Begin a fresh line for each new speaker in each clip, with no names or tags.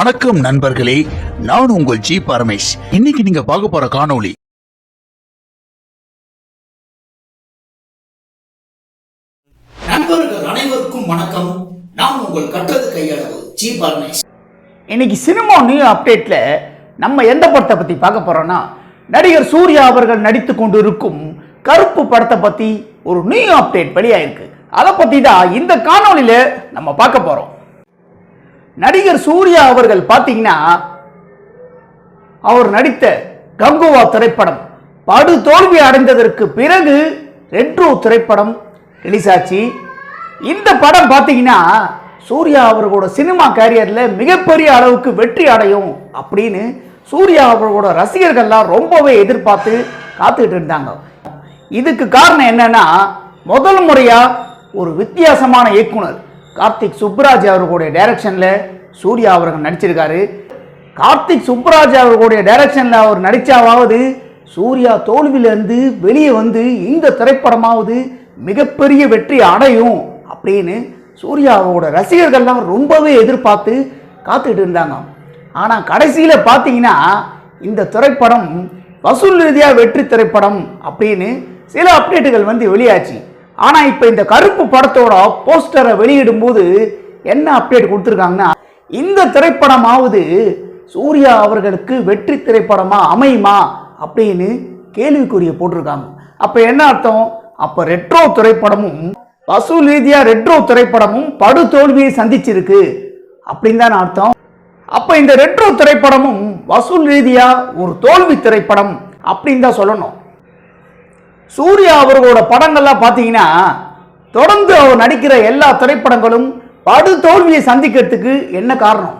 வணக்கம் நண்பர்களே நான் உங்கள் ஜி பரமேஷ். இன்னைக்கு நீங்க பார்க்க போற காணொளி
நண்பர்கள் அனைவருக்கும் வணக்கம். நான் உங்கள் கட்டது கையளவு ஜி பரமேஷ்.
இன்னைக்கு சினிமா நியூ அப்டேட்ல நம்ம எந்த படத்தை பத்தி பார்க்க போறோம்னா நடிகர் சூர்யா அவர்கள் நடித்து கொண்டிருக்கும் கருப்பு படத்தை பத்தி ஒரு நியூ அப்டேட் வெளியாயிருக்கு. அதை பத்தி தான் இந்த காணொளியில நம்ம பார்க்க போறோம். நடிகர் சூர்யா அவர்கள் பார்த்தீங்கன்னா அவர் நடித்த கங்குவா திரைப்படம் படு தோல்வி அடைந்ததற்கு பிறகு ரெட்ரோ திரைப்படம் ரிலீஸ் ஆச்சு. இந்த படம் பார்த்தீங்கன்னா சூர்யா அவர்களோட சினிமா கேரியரில் மிகப்பெரிய அளவுக்கு வெற்றி அடையும் அப்படின்னு சூர்யா அவர்களோட ரசிகர்கள்லாம் ரொம்பவே எதிர்பார்த்து காத்துக்கிட்டு இருந்தாங்க. இதுக்கு காரணம் என்னன்னா முதல் முறையாக ஒரு வித்தியாசமான இயக்குனர் கார்த்திக் சுப்ராஜ் அவர்களுடைய டைரக்ஷனில் சூர்யா அவர்கள் நடிச்சிருக்காரு. கார்த்திக் சுப்ராஜ் அவர்களுடைய டைரக்ஷனில் அவர் நடித்தாவது சூர்யா தோல்வியிலேருந்து வெளியே வந்து இந்த திரைப்படமாவது மிகப்பெரிய வெற்றி அடையும் அப்படின்னு சூர்யாவோட ரசிகர்கள்லாம் ரொம்பவே எதிர்பார்த்து காத்துக்கிட்டு இருந்தாங்க. ஆனால் கடைசியில் பார்த்தீங்கன்னா இந்த திரைப்படம் வசூல் ரீதியாக வெற்றி திரைப்படம் அப்படின்னு சில அப்டேட்டுகள் வந்து வெளியாச்சு. ஆனால் இப்போ இந்த கருப்பு படத்தோட போஸ்டரை வெளியிடும்போது என்ன அப்டேட் கொடுத்துருக்காங்கன்னா இந்த திரைப்படமாவது சூர்யா அவர்களுக்கு வெற்றி திரைப்படமாக அமையுமா அப்படின்னு கேள்விக்குரிய போட்டிருக்காங்க. அப்போ என்ன அர்த்தம்? அப்போ ரெட்ரோ திரைப்படமும் வசூல் ரீதியாக ரெட்ரோ திரைப்படமும் படு தோல்வியை சந்திச்சிருக்கு அப்படின்னு தான் அர்த்தம். அப்போ இந்த ரெட்ரோ திரைப்படமும் வசூல் ரீதியாக ஒரு தோல்வி திரைப்படம் அப்படின்னு தான் சொல்லணும். சூர்யா அவர்களோட படங்கள்லாம் பார்த்தீங்கன்னா தொடர்ந்து அவர் நடிக்கிற எல்லா திரைப்படங்களும் படு தோல்வியை சந்திக்கிறதுக்கு என்ன காரணம்?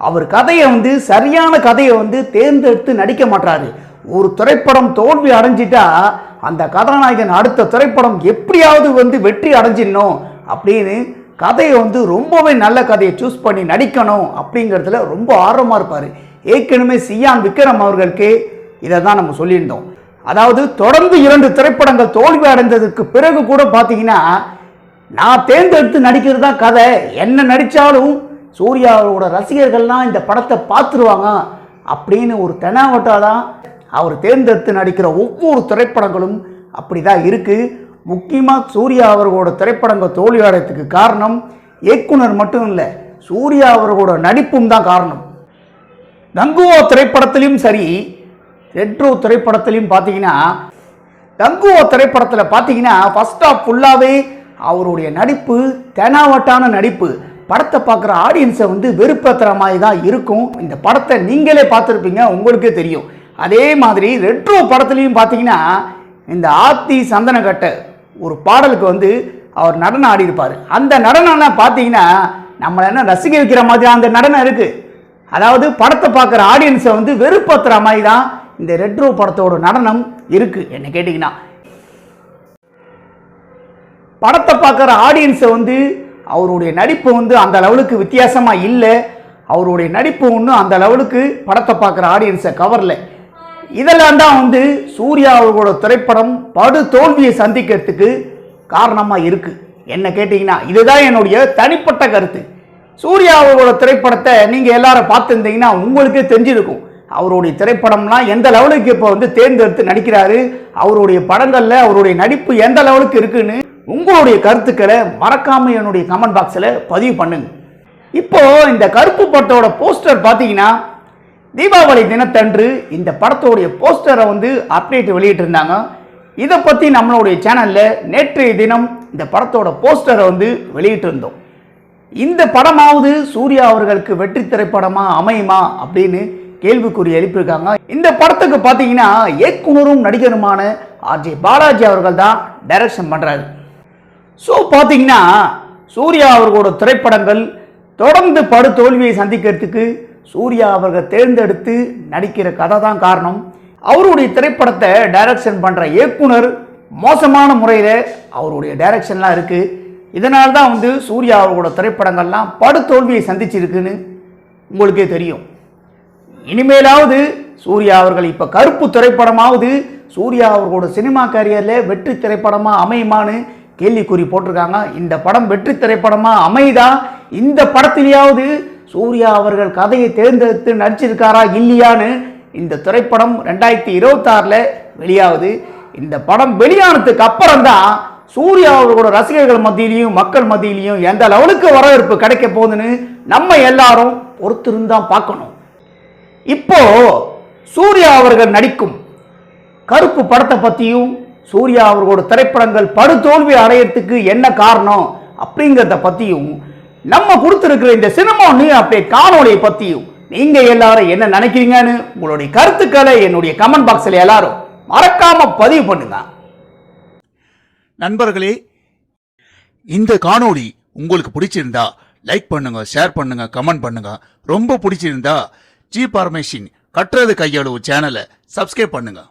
அவர் கதையை வந்து சரியான கதையை வந்து தேர்ந்தெடுத்து நடிக்க மாட்டாரு. ஒரு திரைப்படம் தோல்வி அடைஞ்சிட்டா அந்த கதாநாயகன் அடுத்த திரைப்படம் எப்படியாவது வந்து வெற்றி அடைஞ்சிடணும் அப்படின்னு கதையை வந்து ரொம்பவே நல்ல கதையை சூஸ் பண்ணி நடிக்கணும் அப்படிங்கிறதுல ரொம்ப ஆர்வமாக இருப்பார். ஏற்கனவே சியான் விக்ரம் அவர்களுக்கு இதை தான் நம்ம சொல்லியிருந்தோம். அதாவது தொடர்ந்து இரண்டு திரைப்படங்கள் தோல்வி அடைந்ததுக்கு பிறகு கூட பார்த்தீங்கன்னா நான் தேர்ந்தெடுத்து நடிக்கிறது தான் கதை. என்ன நடித்தாலும் சூர்யாவோட ரசிகர்கள்லாம் இந்த படத்தை பார்த்துருவாங்க அப்படின்னு ஒரு தெனாவட்டா தான் அவர் தேர்ந்தெடுத்து நடிக்கிற ஒவ்வொரு திரைப்படங்களும் அப்படி தான் இருக்குது முக்கியமாக சூர்யா அவர்களோட திரைப்படங்கள் தோல்வி அடையத்துக்கு காரணம் இயக்குனர் மட்டும் இல்லை சூர்யா அவர்களோட நடிப்பும் தான் காரணம். கங்குவா திரைப்படத்திலையும் சரி ரெட்ரோ திரைப்படத்திலையும் பார்த்தீங்கன்னா தங்குவோ திரைப்படத்தில் பார்த்தீங்கன்னா ஃபர்ஸ்ட் ஆஃப் ஃபுல்லாகவே அவருடைய நடிப்பு தெனாவட்டான நடிப்பு படத்தை பார்க்குற ஆடியன்ஸை வந்து வெறுப்பத்துற மாதிரி தான் இருக்கும். இந்த படத்தை நீங்களே பார்த்துருப்பீங்க உங்களுக்கே தெரியும். அதே மாதிரி ரெட்ரோ படத்துலையும் பார்த்தீங்கன்னா இந்த ஆத்தி சந்தனக்கட்டை ஒரு பாடலுக்கு வந்து அவர் நடனம் ஆடியிருப்பார். அந்த நடனம்லாம் பார்த்தீங்கன்னா நம்மளை என்ன ரசிக்க வைக்கிற மாதிரி அந்த நடனம் இருக்குது அதாவது படத்தை பார்க்குற ஆடியன்ஸை வந்து வெறுப்பத்துற மாதிரி தான் இந்த ரெட்ரோ படத்தோட நடனம் இருக்குது என்ன கேட்டிங்கன்னா படத்தை பார்க்குற ஆடியன்ஸை வந்து அவருடைய நடிப்பு வந்து அந்த லெவலுக்கு வித்தியாசமாக இல்லை. அவருடைய நடிப்பு ஒன்றும் அந்த லெவலுக்கு படத்தை பார்க்குற ஆடியன்ஸை கவரில். இதெல்லாம் தான் வந்து சூர்யா அவர்களோட திரைப்படம் படு தோல்வியை சந்திக்கிறதுக்கு காரணமாக இருக்குது என்ன கேட்டிங்கன்னா இதுதான் என்னுடைய தனிப்பட்ட கருத்து. சூர்யா அவர்களோட திரைப்படத்தை நீங்கள் எல்லாரும் பார்த்துருந்தீங்கன்னா உங்களுக்கே தெரிஞ்சிருக்கும். அவருடைய திரைப்படம்லாம் எந்த லெவலுக்கு இப்போ வந்து தேர்ந்தெடுத்து நடிக்கிறாரு? அவருடைய படங்களில் அவருடைய நடிப்பு எந்த லெவலுக்கு இருக்குன்னு உங்களுடைய கருத்துக்களை மறக்காம என்னுடைய கமெண்ட் பாக்ஸில் பதிவு பண்ணுங்க. இப்போ இந்த கருப்பு படத்தோட போஸ்டர் பார்த்தீங்கன்னா தீபாவளி தினத்தன்று இந்த படத்தோடைய போஸ்டரை வந்து அப்டேட் வெளியிட்டிருந்தாங்க. இதை பற்றி நம்மளுடைய சேனலில் நேற்றைய தினம் இந்த படத்தோட போஸ்டரை வந்து வெளியிட்டிருந்தோம். இந்த படமாவது சூர்யா அவர்களுக்கு வெற்றி திரைப்படமாக அமையுமா அப்படின்னு கேள்விக்குறி எழுப்பியிருக்காங்க. இந்த படத்துக்கு பார்த்தீங்கன்னா இயக்குனரும் நடிகருமான ஆர்ஜே பாலாஜி அவர்கள் தான் டைரக்ஷன் பண்ணுறாரு ஸோ பார்த்தீங்கன்னா சூர்யா அவர்களோட திரைப்படங்கள் தொடர்ந்து படு தோல்வியை சந்திக்கிறதுக்கு சூர்யா அவர்கள் தேர்ந்தெடுத்து நடிக்கிற கதை தான் காரணம். அவருடைய திரைப்படத்தை டைரக்ஷன் பண்ணுற இயக்குனர் மோசமான முறையில் அவருடைய டைரக்ஷன்லாம் இருக்குது இதனால் தான் வந்து சூர்யா அவர்களோட திரைப்படங்கள்லாம் படு தோல்வியை சந்திச்சிருக்குன்னு உங்களுக்கே தெரியும். இனிமேலாவது சூர்யா அவர்கள் இப்போ கருப்பு திரைப்படமாவது சூர்யா அவர்களோட சினிமா கேரியரில் வெற்றி திரைப்படமாக அமையுமான்னு கேள்விக்குறி போட்டிருக்காங்க. இந்த படம் வெற்றி திரைப்படமாக அமையுதா? இந்த படத்திலேயாவது சூர்யா அவர்கள் கதையை தேர்ந்தெடுத்து நடிச்சிருக்காரா இல்லையான்னு இந்த திரைப்படம் ரெண்டாயிரத்தி இருபத்தாறில் வெளியாகுது. இந்த படம் வெளியானதுக்கு அப்புறம் தான் சூர்யா அவர்களோட ரசிகர்கள் மத்தியிலையும் மக்கள் மத்தியிலையும் எந்த லெவலுக்கு வரவேற்பு கிடைக்க போகுதுன்னு நம்ம எல்லாரும் பொறுத்திருந்தான் பார்க்கணும். இப்போ சூர்யா அவர்கள் நடிக்கும் கருப்பு படத்தை பற்றியும் சூர்யா அவர்களோட திரைப்படங்கள் படுதோல்வி அடையிறதுக்கு என்ன காரணம் அப்படிங்கிறத பற்றியும் நம்ம கொடுத்துருக்கிற இந்த சினிமா நியூ அப்டேட் காணொலியை பற்றியும் நீங்கள் எல்லாரும் என்ன நினைக்கிறீங்கன்னு உங்களுடைய கருத்துக்களை என்னுடைய கமெண்ட் பாக்ஸில் எல்லாரும் மறக்காம பதிவு பண்ணுங்க.
நண்பர்களே இந்த காணொளி உங்களுக்கு பிடிச்சிருந்தா லைக் பண்ணுங்க ஷேர் பண்ணுங்க கமெண்ட் பண்ணுங்க. ரொம்ப பிடிச்சிருந்தா ஜி பார்மேஷின் கட்டுறது கையளவு சேனலை சப்ஸ்கிரைப் பண்ணுங்கள்